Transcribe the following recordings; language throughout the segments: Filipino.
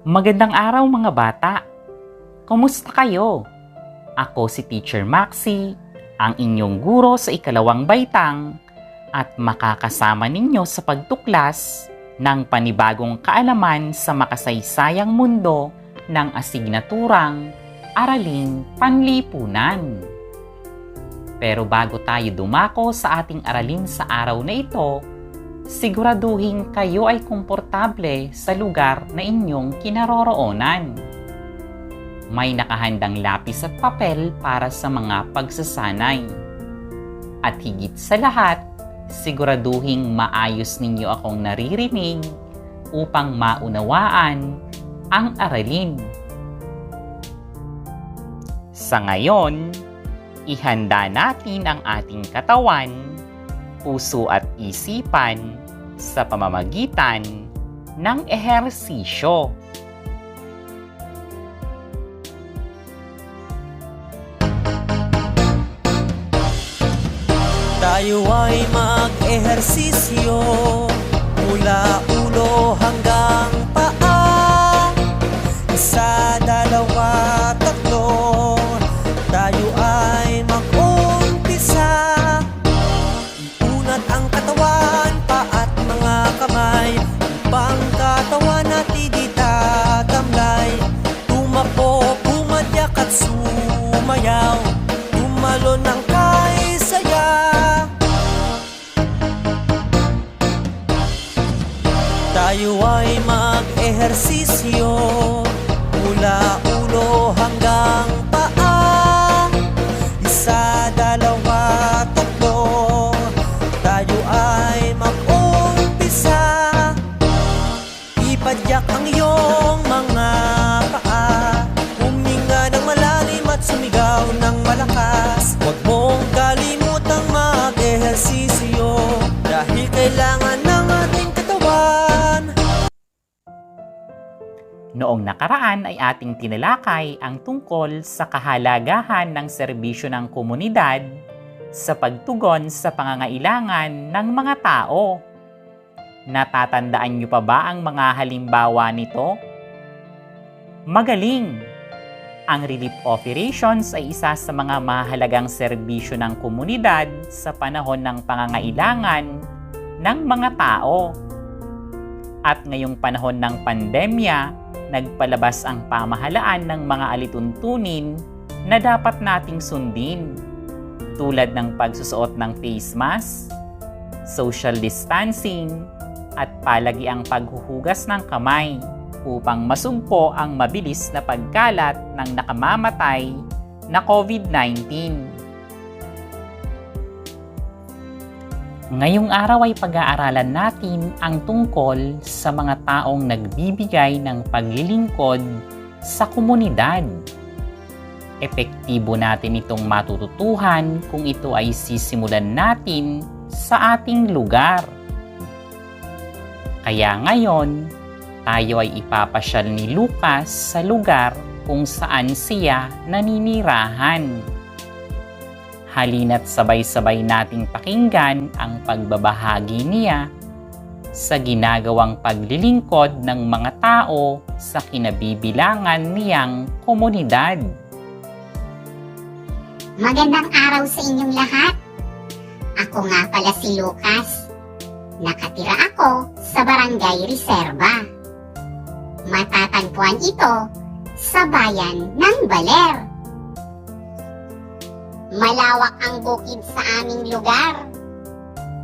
Magandang araw mga bata! Kumusta kayo? Ako si Teacher Maxi, ang inyong guro sa ikalawang baitang at makakasama ninyo sa pagtuklas ng panibagong kaalaman sa makasaysayang mundo ng asignaturang Araling Panlipunan. Pero bago tayo dumako sa ating aralin sa araw na ito, siguraduhin kayo ay komportable sa lugar na inyong kinaroroonan. May nakahandang lapis at papel para sa mga pagsasanay. At higit sa lahat, siguraduhin maayos ninyo akong naririnig upang maunawaan ang aralin. Sa ngayon, ihanda natin ang ating katawan, puso at isipan sa pamamagitan ng ehersisyo. Tayo ay mag-ehersisyo Mula ulo hanggang paa Isa, Tayo ay mag-ehersisyo Noong nakaraan ay ating tinalakay ang tungkol sa kahalagahan ng serbisyo ng komunidad sa pagtugon sa pangangailangan ng mga tao. Natatandaan niyo pa ba ang mga halimbawa nito? Magaling! Ang relief operations ay isa sa mga mahalagang serbisyo ng komunidad sa panahon ng pangangailangan ng mga tao. At ngayong panahon ng pandemya, nagpalabas ang pamahalaan ng mga alituntunin na dapat nating sundin tulad ng pagsusuot ng face mask, social distancing, at palagi ang paghuhugas ng kamay upang masugpo ang mabilis na pagkalat ng nakamamatay na COVID-19. Ngayong araw ay pag-aaralan natin ang tungkol sa mga taong nagbibigay ng paglilingkod sa komunidad. Epektibo natin itong matututuhan kung ito ay sisimulan natin sa ating lugar. Kaya ngayon, tayo ay ipapasyal ni Lucas sa lugar kung saan siya naninirahan. Halina't sabay-sabay nating pakinggan ang pagbabahagi niya sa ginagawang paglilingkod ng mga tao sa kinabibilangan niyang komunidad. Magandang araw sa inyong lahat. Ako nga pala si Lucas. Nakatira ako sa Barangay Reserva. Matatagpuan ito sa bayan ng Baler. Malawak ang bukid sa aming lugar.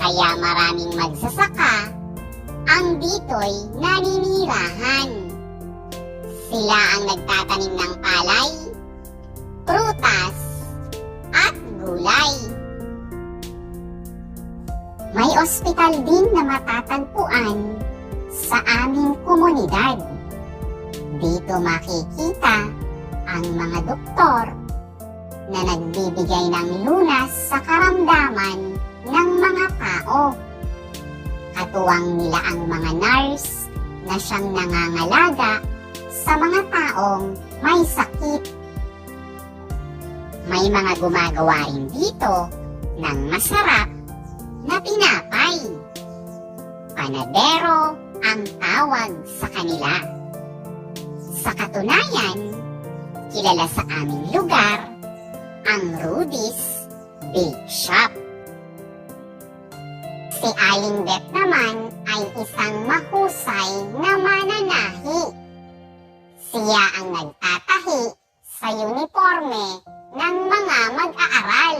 Kaya maraming magsasaka ang dito'y naninirahan. Sila ang nagtatanim ng palay, prutas, at gulay. May ospital din na matatagpuan sa aming komunidad. Dito makikita ang mga doktor na nagbibigay ng lunas sa karamdaman ng mga tao. Katuwang nila ang mga nurse na siyang nangangalaga sa mga taong may sakit. May mga gumagawa rin dito ng masarap na tinapay. Panadero ang tawag sa kanila. Sa katunayan, kilala sa aming lugar ang Rudy's Bake Shop. Si Aling Beth naman ay isang mahusay na mananahi. Siya ang nagtatahi sa uniforme ng mga mag-aaral.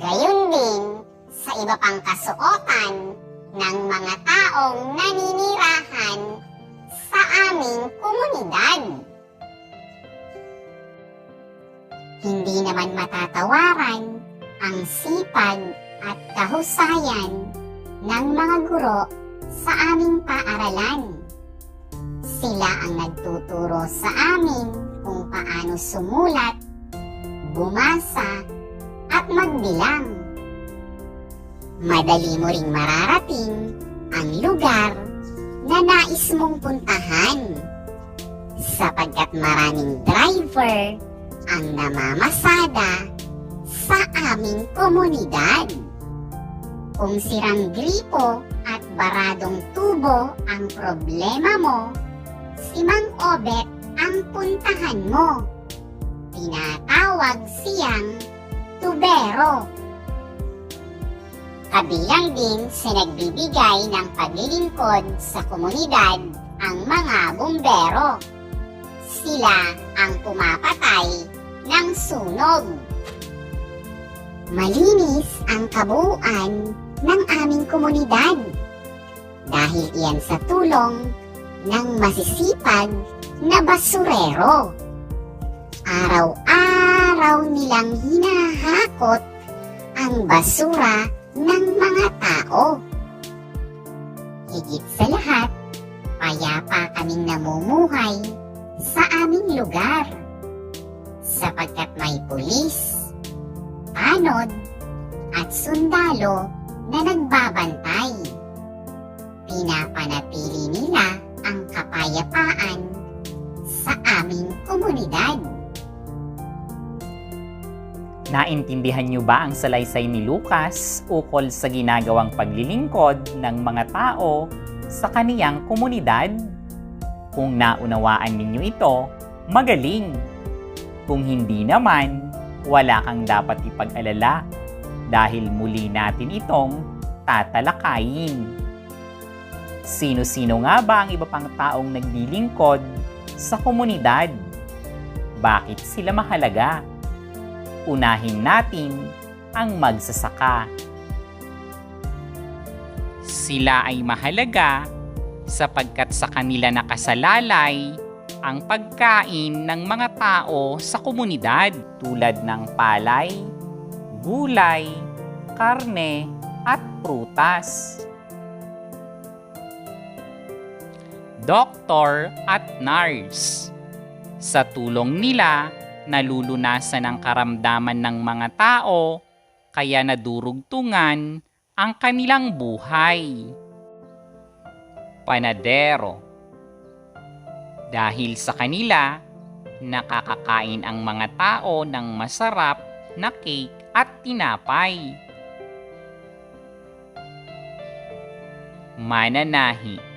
Gayon din sa iba pang kasuotan ng mga taong naninirahan sa aming komunidad. Hindi naman matatawaran ang sipag at kahusayan ng mga guro sa aming paaralan. Sila ang nagtuturo sa amin kung paano sumulat, bumasa, at magbilang. Madali mo ring mararating ang lugar na nais mong puntahan sapagkat maraming driver ang namamasada sa aming komunidad. Kung sirang gripo at baradong tubo ang problema mo, si Mang Obet ang puntahan mo. Tinatawag siyang tubero. Kabilang din sa nagbibigay ng paglilingkod sa komunidad ang mga bumbero. Sila ang pumapatay ng sunog. Malinis ang kabuuan ng aming komunidad dahil iyan sa tulong ng masisipag na basurero. Araw-araw nilang hinahakot ang basura ng mga tao. Higit sa lahat, payapa kaming namumuhay sa aming lugar sapagkat may pulis, tanod, at sundalo na nagbabantay. Pinapanatili nila ang kapayapaan sa aming komunidad. Naintindihan niyo ba ang salaysay ni Lucas ukol sa ginagawang paglilingkod ng mga tao sa kaniyang komunidad? Kung naunawaan ninyo ito, magaling. Kung hindi naman, wala kang dapat ipag-alala dahil muli natin itong tatalakayin. Sino-sino nga ba ang iba pang taong naglilingkod sa komunidad? Bakit sila mahalaga? unahin natin ang magsasaka. Sila ay mahalaga sapagkat sa kanila nakasalalay ang pagkain ng mga tao sa komunidad tulad ng palay, gulay, karne, at prutas. Doktor at nurse. Sa tulong nila, nalulunasan ang karamdaman ng mga tao, kaya nadurugtungan ang kanilang buhay. Panadero Dahil sa kanila, nakakakain ang mga tao ng masarap na cake at tinapay. Mananahi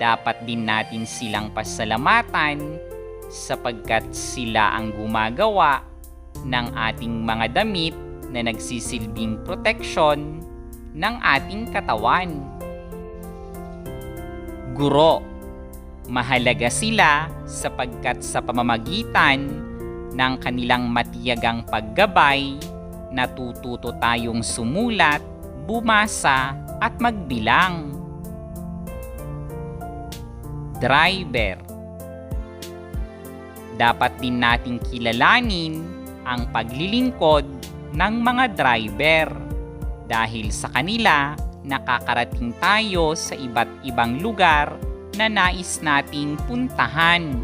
Dapat din natin silang pasalamatan sapagkat sila ang gumagawa ng ating mga damit na nagsisilbing proteksyon ng ating katawan. Guro Mahalaga sila sapagkat sa pamamagitan ng kanilang matiyagang paggabay, natututo tayong sumulat, bumasa at magbilang. Driver dapat din nating kilalanin ang paglilingkod ng mga driver dahil sa kanila nakakarating tayo sa iba't ibang lugar na nais nating puntahan.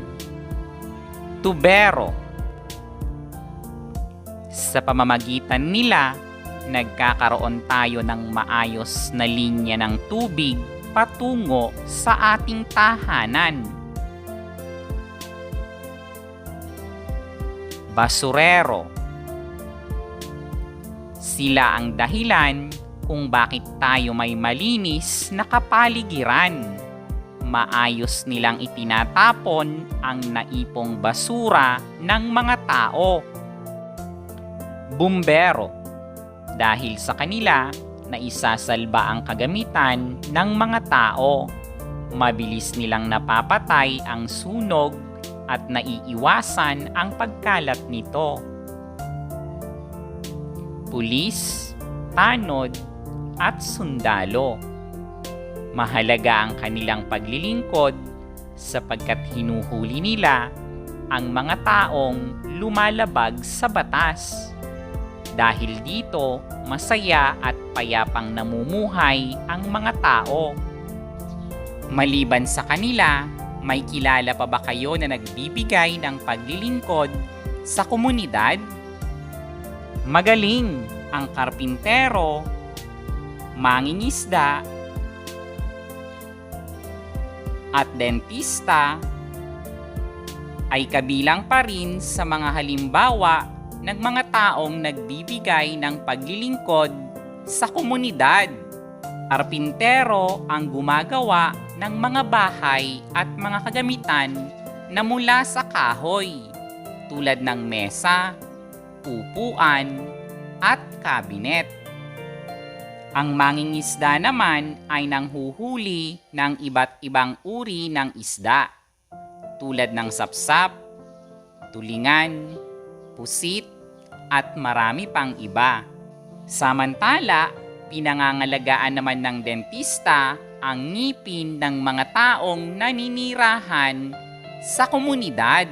Tubero Sa pamamagitan nila, nagkakaroon tayo ng maayos na linya ng tubig patungo sa ating tahanan. basurero. Sila ang dahilan kung bakit tayo may malinis na kapaligiran. Maayos nilang itinatapon ang naipong basura ng mga tao. Bumbero, dahil sa kanila na isasalba ang kagamitan ng mga tao. Mabilis nilang napapatay ang sunog at naiiwasan ang pagkalat nito. Pulis, tanod, at sundalo. Mahalaga ang kanilang paglilingkod sapagkat hinuhuli nila ang mga taong lumalabag sa batas. Dahil dito, masaya at payapang namumuhay ang mga tao. Maliban sa kanila, may kilala pa ba kayo na nagbibigay ng paglilingkod sa komunidad? Magaling ang karpintero, mangingisda, at dentista ay kabilang pa rin sa mga halimbawa ng mga taong nagbibigay ng paglilingkod sa komunidad. Arpintero ang gumagawa ng mga bahay at mga kagamitan na mula sa kahoy tulad ng mesa, upuan, at kabinet. Ang mangingisda naman ay nanghuhuli ng iba't ibang uri ng isda tulad ng sapsap, tulingan, pusit, at marami pang iba. Samantala, pinangangalagaan naman ng dentista ang ngipin ng mga taong naninirahan sa komunidad.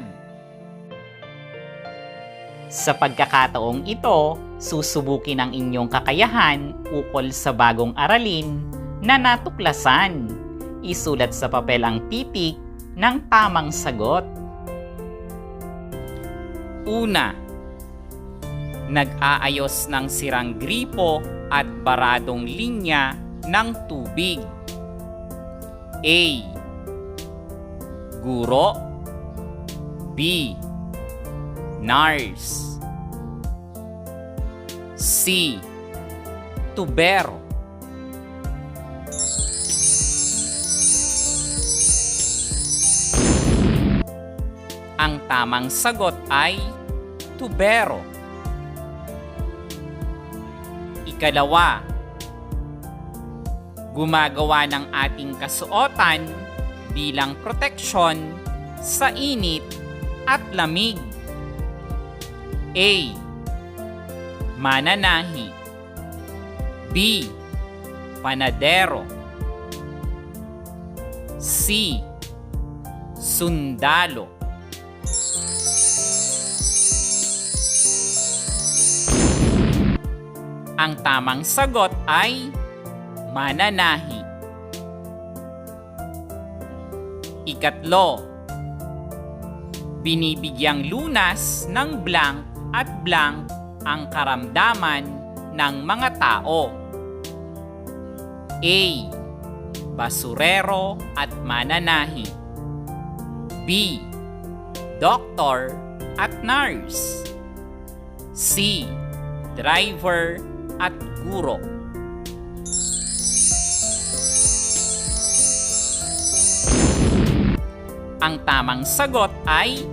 Sa pagkakataong ito, susubukin ang inyong kakayahan ukol sa bagong aralin na natuklasan. Isulat sa papel ang titik ng tamang sagot. Una, nag-aayos ng sirang gripo at baradong linya ng tubig. A. Guro B. Nurse C. Tubero Ang tamang sagot ay tubero. Ikalawa, gumagawa ng ating kasuotan bilang proteksyon sa init at lamig. A. Mananahi B. Panadero C. Sundalo Ang tamang sagot ay mananahi. Ikatlo, binibigyang lunas ng blank at blank ang karamdaman ng mga tao. A. Basurero at mananahi. B. Doktor at nurse. C. Driver at guro. Ang tamang sagot ay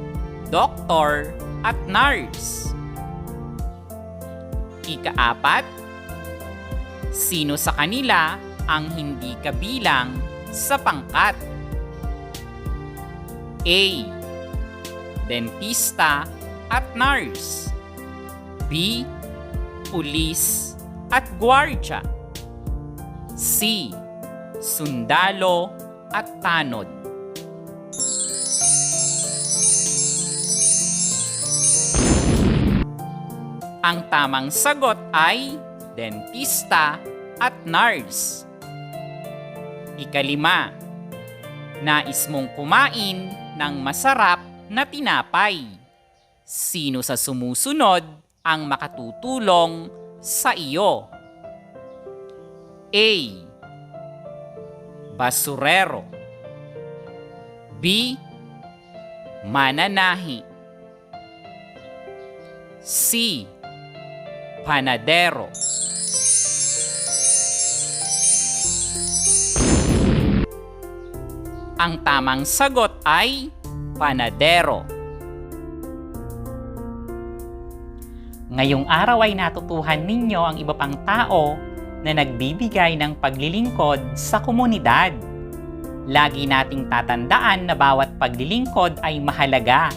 doktor at nurse. Ikaapat, sino sa kanila ang hindi kabilang sa pangkat? A. Dentista at nurse. B. Pulis at gwardya. C. Sundalo at tanod. Ang tamang sagot ay dentista at nurse. Ikalima, nais mong kumain ng masarap na tinapay. Sino sa sumusunod ang makatutulong sa iyo? A. Basurero B. Mananahi C. Panadero Ang tamang sagot ay panadero. Ngayong araw ay natutuhan ninyo ang iba pang tao na nagbibigay ng paglilingkod sa komunidad. Lagi nating tatandaan na bawat paglilingkod ay mahalaga.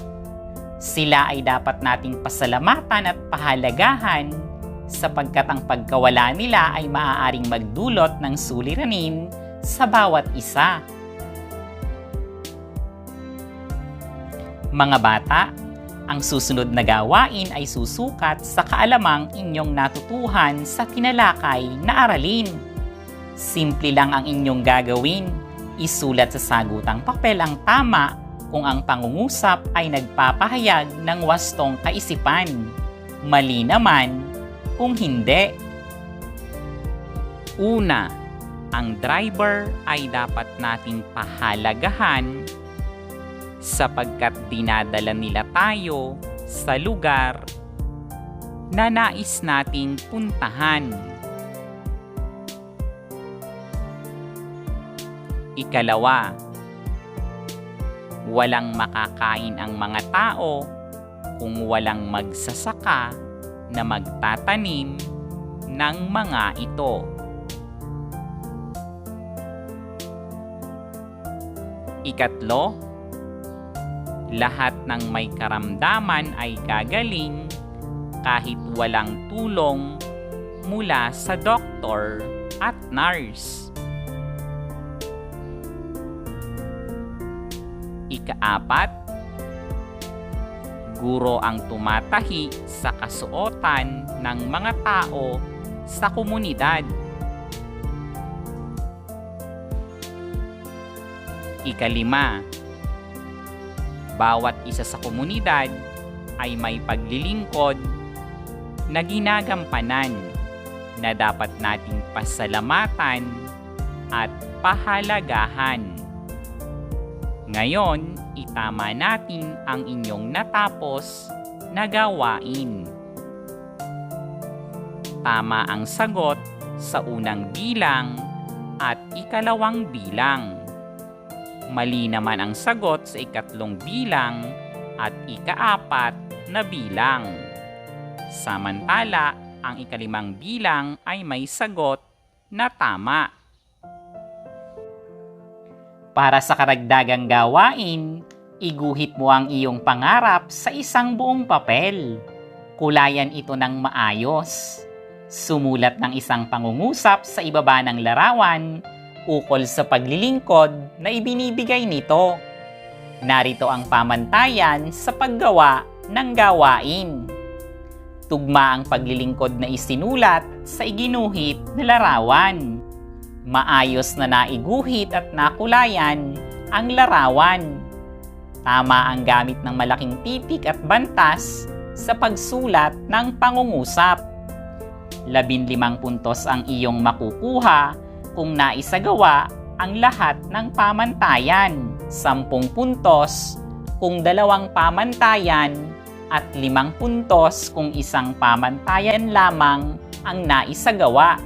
Sila ay dapat nating pasalamatan at pahalagahan sapagkat ang pagkawala nila ay maaaring magdulot ng suliranin sa bawat isa. Mga bata, ang susunod na gawain ay susukat sa kaalamang inyong natutuhan sa tinalakay na aralin. Simple lang ang inyong gagawin. Isulat sa sagutang papel ang tama kung ang pangungusap ay nagpapahayag ng wastong kaisipan. Mali naman kung hindi. Una, ang driver ay dapat nating pahalagahan sapagkat dinadala nila tayo sa lugar na nais nating puntahan. Ikalawa, walang makakain ang mga tao kung walang magsasaka na magtatanim ng mga ito. Ikatlo, lahat ng may karamdaman ay gagaling kahit walang tulong mula sa doktor at nurse. Ikaapat, guro ang tumatahi sa kasuotan ng mga tao sa komunidad. Ikalima, bawat isa sa komunidad ay may paglilingkod na ginagampanan na dapat nating pasalamatan at pahalagahan. Ngayon, itama natin ang inyong natapos na gawain. Tama ang sagot sa unang bilang at ikalawang bilang. Mali naman ang sagot sa ikatlong bilang at ikaapat na bilang. Samantala, ang ikalimang bilang ay may sagot na tama. Para sa karagdagang gawain, iguhit mo ang iyong pangarap sa isang buong papel. Kulayan ito ng maayos. Sumulat ng isang pangungusap sa ibaba ng larawan ukol sa paglilingkod na ibinibigay nito. Narito ang pamantayan sa paggawa ng gawain. Tugma ang paglilingkod na isinulat sa iginuhit na larawan. Maayos na naiguhit at nakulayan ang larawan. Tama ang gamit ng malaking titik at bantas sa pagsulat ng pangungusap. Labinlimang puntos ang iyong makukuha kung naisagawa ang lahat ng pamantayan. Sampung puntos kung dalawang pamantayan at limang puntos kung isang pamantayan lamang ang naisagawa.